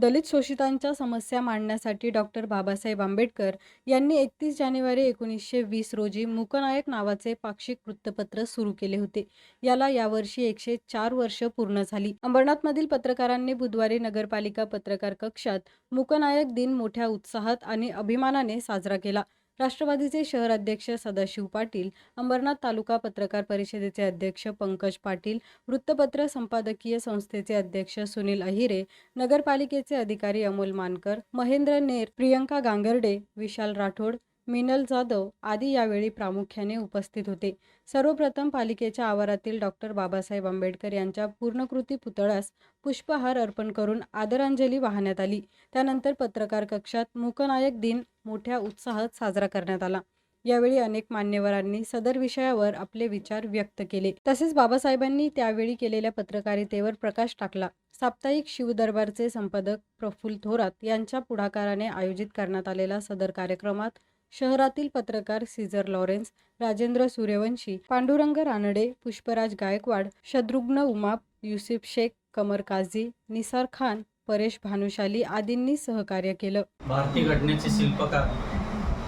दलित शोषितांच्या समस्या मांडण्यासाठी डॉक्टर बाबासाहेब आंबेडकर यांनी एकतीस जानेवारी एकोणीसशे वीस रोजी मुकनायक नावाचे पाक्षिक वृत्तपत्र सुरू केले होते. याला यावर्षी एकशे चार वर्ष पूर्ण झाली. अंबरनाथमधील पत्रकारांनी बुधवारी नगरपालिका पत्रकार कक्षात मुकनायक दिन मोठ्या उत्साहात आणि अभिमानाने साजरा केला. राष्ट्रवादीचे शहर अध्यक्ष सदाशिव पाटील अंबरनाथ तालुका पत्रकार परिषदेचे अध्यक्ष पंकज पाटील वृत्तपत्र संपादकीय संस्थेचे अध्यक्ष सुनील अहिरे नगरपालिकेचे अधिकारी अमोल मानकर महेंद्र नेर प्रियंका गांगर्डे विशाल राठोड मिनल जाधव आदी यावेळी प्रामुख्याने उपस्थित होते. सर्वप्रथम पालिकेच्या आवारातील डॉक्टर बाबासाहेब आंबेडकर यांच्या पूर्णकृती पुतळ्यास पुष्पहार अर्पण करून आदरांजली वाहण्यात आली. त्यानंतर पत्रकार कक्षात मूकनायक दिन मोठ्या उत्साहात साजरा करण्यात आला. यावेळी अनेक मान्यवरांनी सदर विषयावर आपले विचार व्यक्त केले. तसेच बाबासाहेबांनी त्यावेळी केलेल्या पत्रकारितेवर प्रकाश टाकला. साप्ताहिक शिवदरबारचे संपादक प्रफुल्ल थोरात यांच्या पुढाकाराने आयोजित करण्यात आलेला सदर कार्यक्रमात शहरातील पत्रकार सीझर लॉरेन्स राजेंद्र सूर्यवंशी पांडुरंग रानडे पुष्पराज गायकवाड शत्रुघ्न उमाप युसिफ शेख कमर काझी निसार खान परेश भानुशाली आदींनी सहकार्य केलं. भारतीय घटनेचे शिल्पकार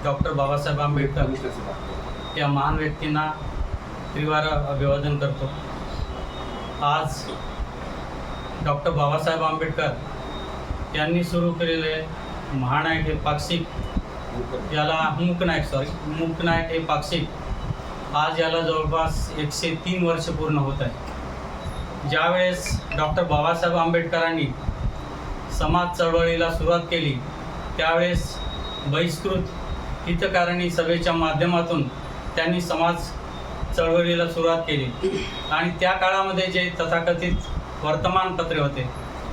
डॉक्टर बाबासाहेब आंबेडकर या महान व्यक्तींना त्रिवार अभिवादन करतो. आज डॉक्टर बाबासाहेब आंबेडकर यांनी सुरू केलेले महानायक हे पाक्षिक याला मूकनायक सॉरी मूकनायक हे पाक्षिक. आज याला जवळपास एकशे तीन वर्ष पूर्ण होत आहे. ज्यावेळेस डॉक्टर बाबासाहेब आंबेडकरांनी समाज चळवळीला सुरुवात केली त्यावेळेस बहिष्कृत हितकारणी सभेच्या माध्यमातून त्यांनी समाज चळवळीला सुरुवात केली. आणि त्या काळामध्ये जे तथाकथित वर्तमानपत्रे होते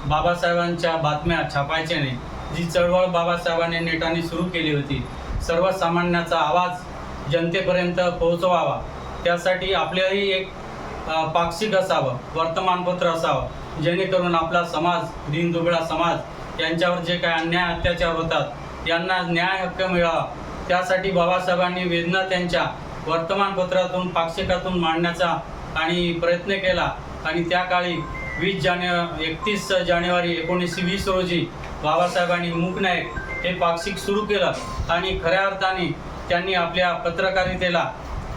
बाबासाहेबांच्या बातम्या छापायचे नाही जी चळवळ बाबासाहेबांनी नेटाने सुरू केली होती सर्वसामान्याचा आवाज जनतेपर्यंत पोहोचवावा. त्यासाठी आपल्याही एक पाक्षिक असावं वर्तमानपत्र असावं जेणेकरून आपला समाज दिनदुबळा समाज यांच्यावर जे काय अन्याय अत्याचार होतात यांना न्याय हक्क मिळावा. त्यासाठी बाबासाहेबांनी वेदना त्यांच्या वर्तमानपत्रातून पाक्षिकातून मांडण्याचा आणि प्रयत्न केला. आणि त्या काळी वीस जाने एकतीस जानेवारी एकोणीसशे वीस रोजी बाबासाहेबांनी मूकनायक हे पाक्षिक सुरू केलं आणि खऱ्या अर्थाने त्यांनी आपल्या पत्रकारितेला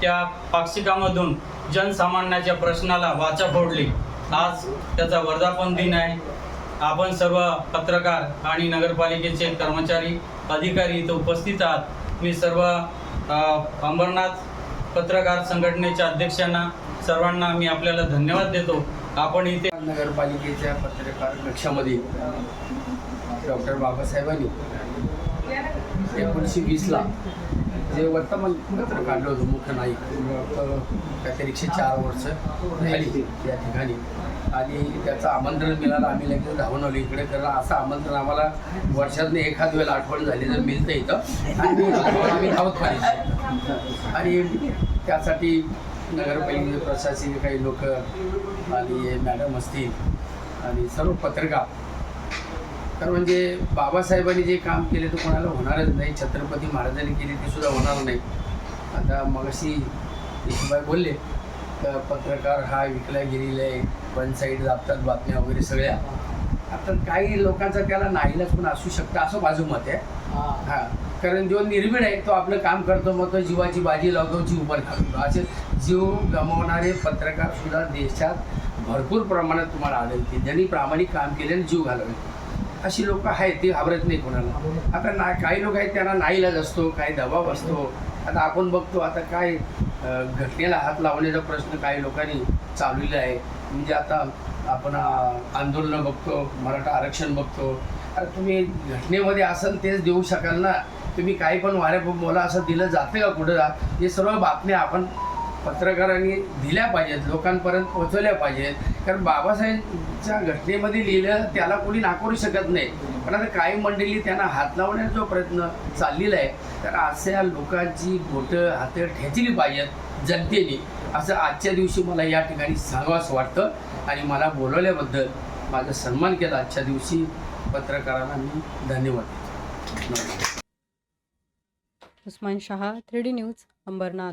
त्या पाक्षिकामधून जनसामान्याच्या प्रश्नाला वाचा फोडली. आज त्याचा वर्धापन दिन आहे. आपण सर्व पत्रकार आणि नगरपालिकेचे कर्मचारी अधिकारी इथं उपस्थित आहात. मी सर्व अंबरनाथ पत्रकार संघटनेच्या अध्यक्षांना सर्वांना मी आपल्याला धन्यवाद देतो. आपण इथे नगरपालिकेच्या पत्रकार कक्षामध्ये डॉक्टर बाबासाहेबांनी एकोणीसशे वीसला जे वर्तमानपत्र काढलं होतं मुख्य नाईक काहीतरी एकशे चार वर्ष झाली या ठिकाणी. आणि त्याचं आमंत्रण मिळालं आम्ही लगेच धावून आलो इकडे कारण असं आमंत्रण आम्हाला वर्षातनं एखाद वेळेला आठवण झाली तर मिळतं इथं. आणि आम्ही धावत पाहिजे. आणि त्यासाठी नगरपालिकेचे प्रशासकीय काही लोक आणि मॅडम असतील आणि सर्व पत्रकार. तर म्हणजे बाबासाहेबांनी जे काम केले ते कोणाला होणारच नाही. छत्रपती महाराजांनी केले ते सुद्धा होणार नाही. आता मगाशी येशूबाई बोलले तर पत्रकार हा विकला गेलेला आहे. वन साईड दाबतात बातम्या वगैरे सगळ्या. आता काही लोकांचा त्याला नाईलाज पण असू शकतं असं माझं मत आहे. हा. कारण जो निर्भीड आहे तो आपलं काम करतो मग तो जीवाची बाजी लावतो जीव पण घालतो असे जीव गमावणारे पत्रकार सुद्धा देशात भरपूर प्रमाणात तुम्हाला आढळतील. ज्यांनी प्रामाणिक काम केले आणि जीव घालवले. अशी लोक आहेत ते घाबरत नाही कोणाला. आता ना काही लोक आहेत त्यांना नाईलाज असतो काही दबाव असतो. आता आपण बघतो आता काय घटनेला हात लावण्याचा प्रश्न काही लोकांनी चालवलेला आहे. म्हणजे आता आपण आंदोलनं बघतो मराठा आरक्षण बघतो. अरे तुम्ही घटनेमध्ये असाल तेच देऊ शकाल ना. तुम्ही काही पण वाऱ्या बोला असं दिलं जातं का कुठं? हे सर्व बातम्या आपण पत्रकारांनी दिल्या पाहिजेत लोकांपर्यंत पोहोचवल्या पाहिजेत. कारण बाबासाहेबच्या घटनेमध्ये लिहिलं त्याला कोणी नाकारू शकत नाही. पण आता काही मंडळी त्यांना हात लावण्याचा जो प्रयत्न चाललेला आहे तर अशा लोकांची बोटं हातं ठेचली पाहिजेत जनतेने. असं आजच्या दिवशी मला या ठिकाणी सांगावंसं वाटतं. आणि मला बोलवल्याबद्दल माझा सन्मान केला आजच्या दिवशी पत्रकारांना मी धन्यवाद देतो. Usman Shah three D news Ambarnath.